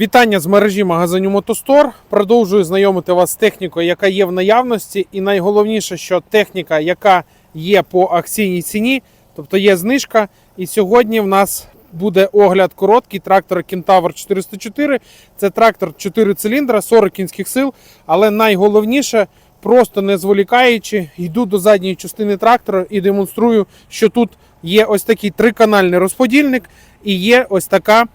Вітання з мережі магазинів Мотостор. Продовжую знайомити вас з технікою, яка є в наявності. І найголовніше, що техніка, яка є по акційній ціні, тобто є знижка. І сьогодні в нас буде огляд короткий трактора Кентавр 404. Це трактор 4 циліндра, 40 кінських сил. Але найголовніше, просто не зволікаючи, йду до задньої частини трактора і демонструю, що тут є ось такий триканальний розподільник і є ось така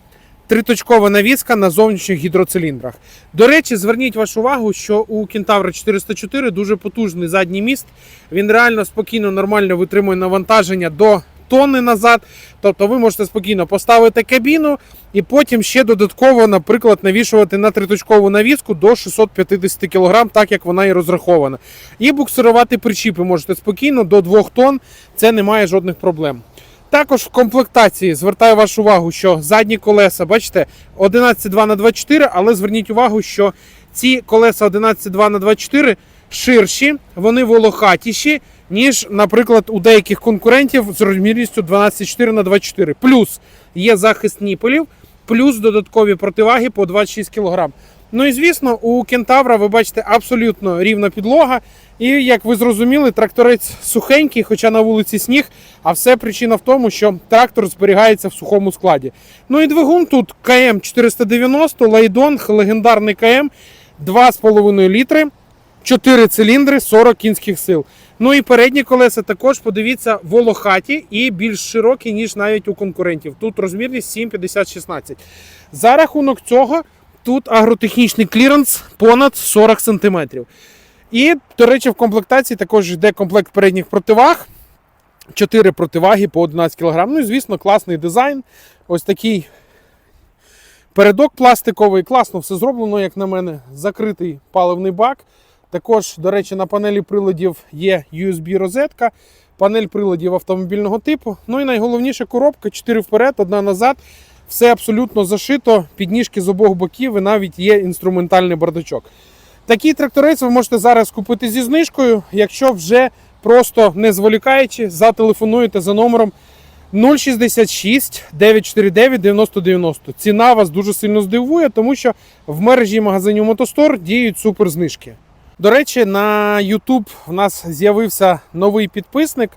триточкова навіска на зовнішніх гідроциліндрах. До речі, зверніть вашу увагу, що у Кентавра 404 дуже потужний задній міст. Він реально спокійно, нормально витримує навантаження до тонни назад. Тобто ви можете спокійно поставити кабіну і потім ще додатково, наприклад, навішувати на триточкову навіску до 650 кг, так як вона і розрахована. І буксирувати причіпи можете спокійно до 2 тонн, це не має жодних проблем. Також в комплектації звертаю вашу увагу, що задні колеса, бачите, 11,2 на 24, але зверніть увагу, що ці колеса 11,2 на 24 ширші, вони волохатіші, ніж, наприклад, у деяких конкурентів з розмірністю 12,4 на 24. Плюс є захист ніпелів, плюс додаткові противаги по 26 кг. Ну і звісно, у кентавра ви бачите абсолютно рівна підлога. І як ви зрозуміли, тракторець сухенький, хоча на вулиці сніг. А все причина в тому, що трактор зберігається в сухому складі. Ну і двигун тут КМ 490, Лайдонг, легендарний КМ, 2,5 літри, 4 циліндри, 40 кінських сил. Ну і передні колеса також, подивіться, волохаті і більш широкі, ніж навіть у конкурентів. Тут розмірність 750 16 За рахунок цього, тут агротехнічний кліренс понад 40 см. І, до речі, в комплектації також йде комплект передніх противаг. 4 противаги по 11 кг. Ну і, звісно, класний дизайн. Ось такий передок пластиковий. Класно все зроблено, як на мене. Закритий паливний бак. Також, до речі, на панелі приладів є USB-розетка, панель приладів автомобільного типу. Ну і найголовніше коробка 4 вперед, одна назад. Все абсолютно зашито, підніжки з обох боків і навіть є інструментальний бардачок. Такий тракторець ви можете зараз купити зі знижкою, якщо вже просто не зволікаючи, зателефонуєте за номером 066 949 9090. Ціна вас дуже сильно здивує, тому що в мережі магазинів Мотостор діють суперзнижки. До речі, на YouTube в нас з'явився новий підписник,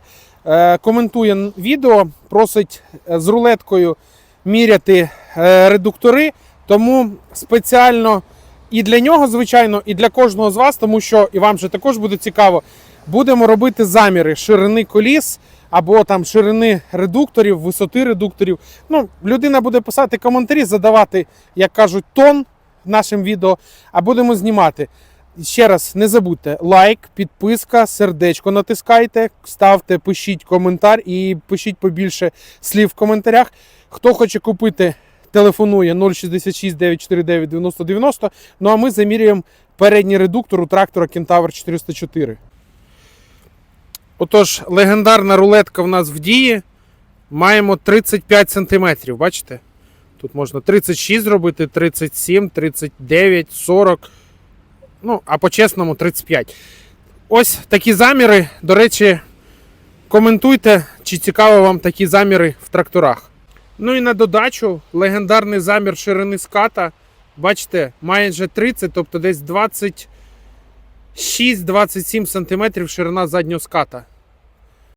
е, коментує відео, просить е, з рулеткою міряти е, редуктори. Тому спеціально і для нього, звичайно, і для кожного з вас, тому що і вам же також буде цікаво, будемо робити заміри ширини коліс або там ширини редукторів, висоти редукторів. Ну, людина буде писати коментарі, задавати, як кажуть, тон нашим відео, а будемо знімати. Ще раз не забудьте лайк, підписка, сердечко натискайте, ставте, пишіть коментар і пишіть побільше слів в коментарях. Хто хоче купити, телефонує 066 949 9090. Ну а ми замірюємо передній редуктор у трактора Кентавр 404. Отож, легендарна рулетка в нас в дії. Маємо 35 см. Бачите? Тут можна 36 зробити, 37, 39, 40. Ну, а по-чесному 35. Ось такі заміри. До речі, коментуйте, чи цікаво вам такі заміри в тракторах. Ну і на додачу легендарний замір ширини ската. Бачите, майже 30, тобто десь 26-27 см ширина заднього ската.